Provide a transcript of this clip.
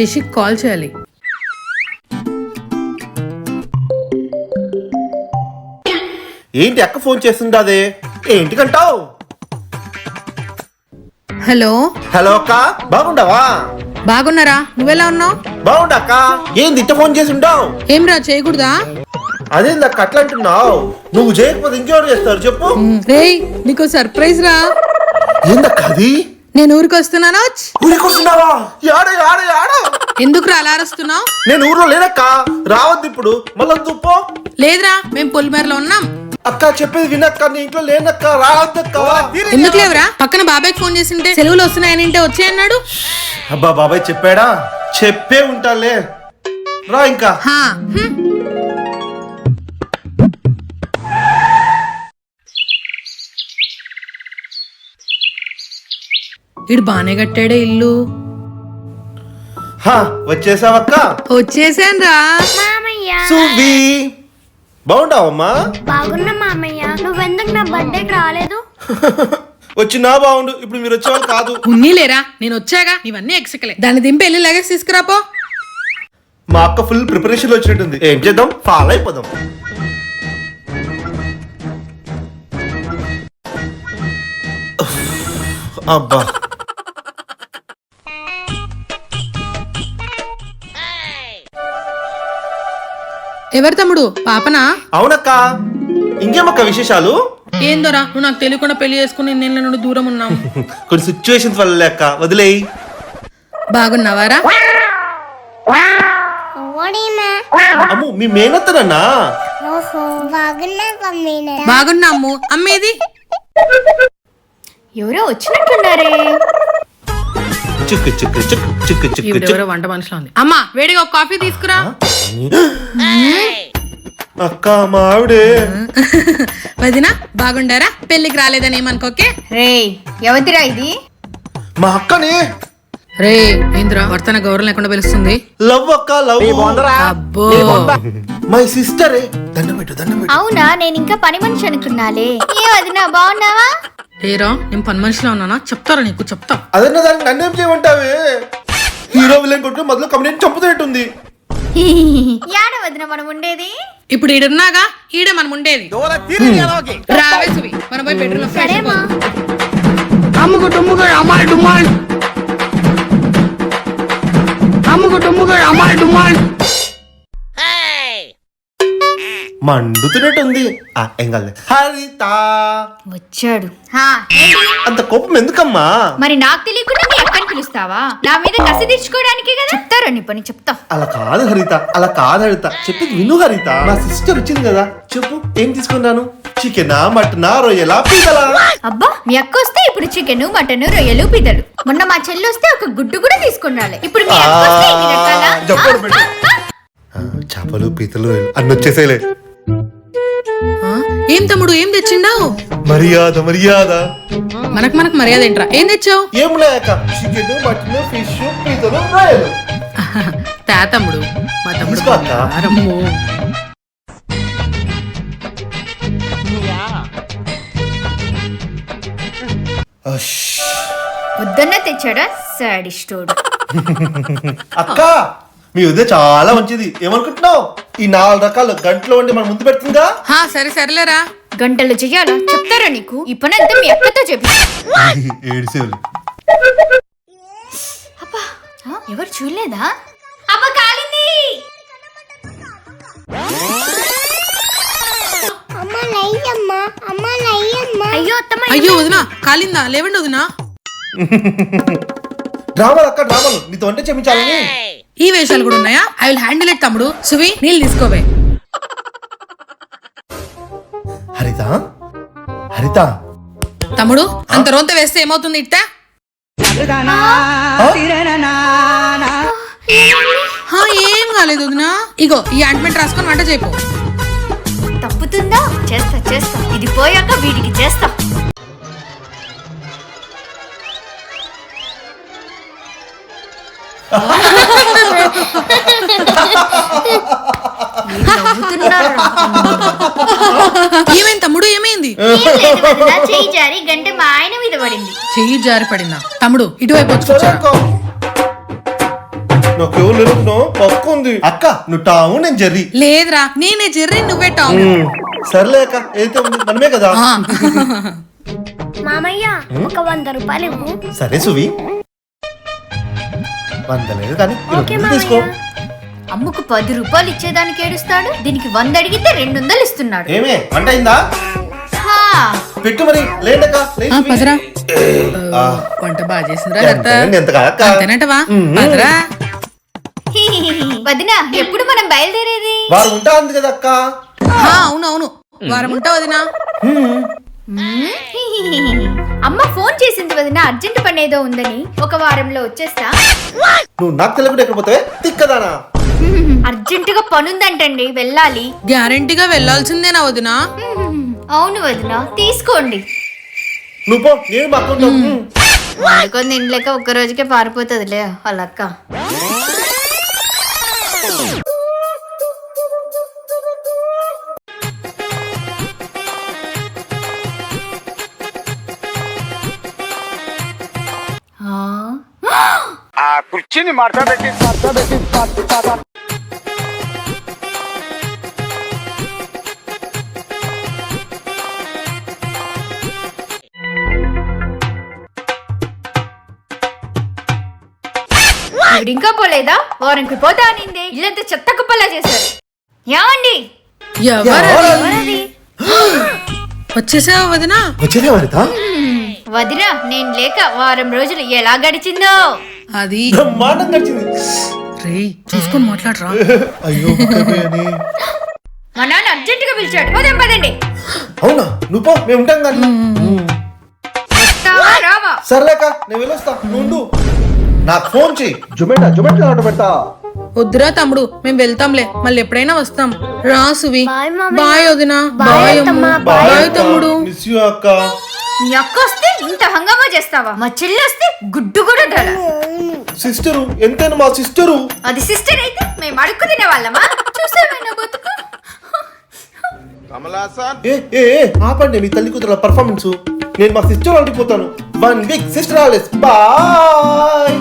శశికి call చేయాలి. ఏంటి అక్క ఫోన్ చేస్తుండదే? ఏంటికంటావు? హలో? హలో అక్క బాగుండవా? బాగున్నారా? నువ్వెలా ఉన్నావు? బాగుండా అక్క ఏంది ఇట్ట ఫోన్ చేసి ఉండవు ఏం రా చేయకూడదా? అదేంది అక్క అట్లా అంటున్నావు? నువ్వు చేయకపోతే ఇంకెవరు చేస్తారు చెప్పు. రేయ్ నీకు సర్ప్రైజ్ రా. ఏందక్క అది? నేను ఊరికి వస్తున్నానా ఊరికి వస్తున్నావా యాడ యాడ యాడ! ఎందుకు రా అలా అరుస్తున్నావు? నేను ఊర్లో లేనక్క. రావద్దు ఇప్పుడు. మళ్ళీ తుప్పో లేదురా మేము పొలిమేరలో ఉన్నాం. అక్క చెప్పేది వినక్క. నీ ఇంట్లో లేనక్క రావద్దక్క. ఎందుకు లేవురా? పక్కన బాబాయ్కి ఫోన్ చేసింటే సెలవులు వస్తున్నాయని ఇంటే వచ్చే అన్నాడు. అబ్బా బాబాయ్ చెప్పాడా? చెప్పే ఉంటాలే. రా ఇంకా. ఇడు బానే కట్టాడే ఇల్లు. హా వచ్చేసావక్క? వచ్చేసాను రా మామయ్య. సువి బాగుండావమ్మా బాగున్నా మామయ్య. నువ్వెందుకు నా బర్త్డేకి రాలేదు? వచ్చినా బాగుండు ఇప్పుడు మీరు వచ్చేవాళ్ళు కాదు. ఉన్ని లేరా నేను వచ్చాగా ఇవన్నీ ఎక్సకలే దాన్ని దింపి వెళ్ళి లగేజ్ తీసుకురాపో. మా అక్క ఫుల్ ప్రిపరేషన్ వచ్చినట్టుంది. ఏం చేద్దాం? ఫాలో అయిపోదాం. అబ్బా. ఎవరు తమ్ముడు? పాపనా? అవునక్క. ఇంకేమక్క విశేషాలు? ఏందోరా నువ్వు నాకు తెలియకుండా పెళ్ళి చేసుకుని నేను నుండి దూరం ఉన్నాం కొన్ని సిచ్యువేషన్స్ వల్ల లేక వదిలేయి. బాగున్నావారా? అమ్ము మీ మేనత్తనన్నా? ఓహో బాగున్నా అమ్మేది ఎవరో వచ్చినట్టున్నారే. చిక్కు చిక్కు చిక్కు చిక్కు చిక్కు చిక్కు. వంట మనుషులు ఉంది. అమ్మా వేడిగా ఒక కాఫీ తీసుకురా. అక్క మా ఆవిడే. వదినా బాగుండారా? పెళ్ళికి రాలేదని ఏమనుకోకే? రేయ్ ఎవతిరా ఇది? మా అక్కనే. రే ఏంద్రా? వర్తన గౌరవం లేకుండా పిలుస్తుంది. లవ్ అక్క లవ్. అబ్బో. మై సిస్టరే దండం పెట్టు దండం పెట్టు. అవునా? నేను ఇంకా పని మనిషి అనుకున్నాలే. ఏ వదినా బాగున్నావా? ఏరా నేను పని మనిషిలో ఉన్నానా? చెప్తారా నీకు? చెప్తా. అదన్న దానికి నన్నేం చేయమంటావే? హీరో విలన్ కొట్టు మొదలు కంపెనీ చంపుతున్నట్టుంది. యాడ వదిన మనం ఉండేది? ఇప్పుడు ఈడున్నాగా? ఈడే మనం ఉండేది. రావే సువి మనం పోయి బెడ్రూమ్ సరేమా. అమ్ముకు టుమ్ముకు అమ్మాయి డుమ్మాల్ అమ్ముకు టుమ్ముకు అమ్మాయి డుమ్మాల్ మండుతున్నట్టుంది. ఆ, ఏం కాదు హరిత! వచ్చాడు. హా? అంత కోపం ఎందుకమ్మా? మరి నాకు తెలియకుండా మీ అక్కని పిలుస్తావా? నా మీద కసి తీర్చుకోవడానికి కదా? చెప్తారా నీ పని? చెప్తా. అలా కాదు హరిత అలా కాదు హరిత. చెప్పేది విను హరిత. నా సిస్టర్ వచ్చింది కదా. చెప్పు ఏం తీసుకున్నాను? చికెనా మటనా రొయ్యలా పీతలా? అబ్బా మీ అక్క వస్తే ఇప్పుడు చికెన్ మటన్ రొయ్యలు పిదలు మొన్న మా చెల్లి వస్తే ఒక గుడ్డు కూడా తీసుకున్నాలే. ఇప్పుడు మీ అక్క వస్తే ఇన్ని రకాలా? జబ్బరు పెట్టు. ఆ, చేపలు పీతలు అన్ని వచ్చేసేలే ఆ, ఏం తమ్ముడు ఏం తెచ్చిండావు? మర్యాద మర్యాద. మనకు మనకు మర్యాద ఏంట్రా? ఏం తెచ్చావు? ఏం లేక చికెన్ మటన్ ఫిష్ పీతలు రొయ్యలు తా తమ్ముడు మా తమ్ముడు తీసుకో అక్క. బంగారము. అష్. పొద్దున్న తెచ్చాడా? సాడిస్టోడు అక్క మీ ఉదయం చాలా మంచిది. ఏమనుకుంటున్నావు? ఈ నాలుగు రకాల గంటలో వండి మన ముందు పెడుతుందా? హా సరే సరేలేరా. గంటలు చెయ్యాలా? చెప్తారా నీకు? ఈ పని అంతా మీ అక్కతో చెప్పి. ఏడిసేవులు ఆ, ఎవరు చూడలేదా? కాలింది! అమ్మ నయ్యమ్మ అమ్మ నయ్యమ్మ. అయ్యో అత్తమ్మ అయ్యో వదినా కాలిందా? లేవండి వదినా. డ్రామాలు అక్క డ్రామాలు. నీతో వంట చేయించాలని. ఈ వేషాలు కూడా ఉన్నాయా? ఐ విల్ హ్యాండిల్ ఇట్ తమ్ముడు. సువి నీళ్ళు తీసుకోవే. హరిత? హరిత? తమ్ముడు అంత రొంత వేస్తే ఏమవుతుంది ఇట్టా? ఏం కాలేదు వదినా. ఇగో ఈ ఆయింట్మెంట్ రాసుకొని వంట చేయపో తప్పుతుందా? చేస్తా చేస్తా. ఇది పోయాక వీడికి చేస్తా? ఏమైంది తమ్ముడు ఏమైంది? ఏం లేదు వదినా, చెయ్యి జారి గంట మా ఆయన మీద పడింది. చెయ్యి జారి పడిందా? తమ్ముడు ఇటువైపు వచ్చి. చదువుకో. నాకు ఎవరు లేరు? పక్క ఉంది. అక్క నువ్వు టాము నేను జర్రీ. లేదురా నేనే జెర్రీ నువ్వే టామ్. సర్లే అక్క ఏదైతే ఉంది మనమే కదా. ఆ. మామయ్య ఒక వంద రూపాయలు ఇవ్వు. సరే సువి. వంద లేదు కానీ ఓకే తీసుకో. అమ్ముకు పది రూపాయలు ఇచ్చేదానికి ఏడుస్తాడు దీనికి వంద అడిగితే రెండు వందలు ఇస్తున్నాడు. ఏమే వంట అయిందా? హా. పెట్టు మరి లేండక్క ఆ. పదరా. ఆ, వంట బాగా చేసిందిరా ఎంత కాదక్క. అంతేనటవా? వదినా ఎప్పుడు మనం బయలుదేరేది? వారు ఉంటా ఉంది కదా అక్క ఆ, అవును అవును. వారం ఉంటావు వదినా. అమ్మ ఫోన్ చేసింది వదిన అర్జెంట్ పని ఏదో ఉందని ఒక వారంలో వచ్చేస్తా. నువ్వు నాకు తెలియకుండా ఎక్కడ పోతావే? తిక్కదానా? అర్జెంట్గా పనుందంటండి వెళ్ళాలి. గ్యారంటీగా వెళ్ళాల్సిందేనా వదినా. అవును వదిన తీసుకోండి. నువ్వు పో నేను. వండుకొని ఒక్క రోజుకే పారిపోతుందిలే వాళ్ళ మార్చబెట్టి మార్చబెట్టి ఈవిడ ఇంకా పోలేదా? వారంకి పోతా అనిందే. ఇల్లంతా చెత్త కుప్పలా చేశారు. ఏమండి? వచ్చేసావా వదినా. వదిన నేను లేక వారం రోజులు ఎలా గడిచిందో? అది బ్రహ్మాండం గడిచింది రేయ్ చూసుకొని మాట్లాడరా. అయ్యో మా నాన్న అర్జెంట్గా పిలిచాడు. పోదాం పదండి. అవునా? నువ్వు పో మేము ఉంటాం కానీ. ఉమ్. వస్తావా రావా. సర్లేక నేను వెళ్ళొస్తా. ఉండు. నాకు ఫోన్ జొమాటో జొమాటో ఆర్డర్ పెడతా. వద్దురా తమ్ముడు మేము వెళ్తాంలే. మళ్ళీ ఎప్పుడైనా వస్తాం. రా సువి. బాయ్ వదినా. బాయ్ అమ్ము. తమ్ముడు. మిస్ యూ అక్క. మీ అక్క వస్తే ఇంత హంగామా చేస్తావా? మా చెల్లి వస్తే గుడ్డు కూడా దడ సిస్టరు ఎంతైనా మా సిస్టరు. అది సిస్టర్ అయితే మేము అడుక్కు తినే వాళ్ళమా చూసామైనా బతుకు? ఏ ఏ ఏ, ఆపండి మీ తల్లి కూతురు పర్ఫార్మెన్స్ నేను మా sister అడిగిపోతాను one week sister holidays bye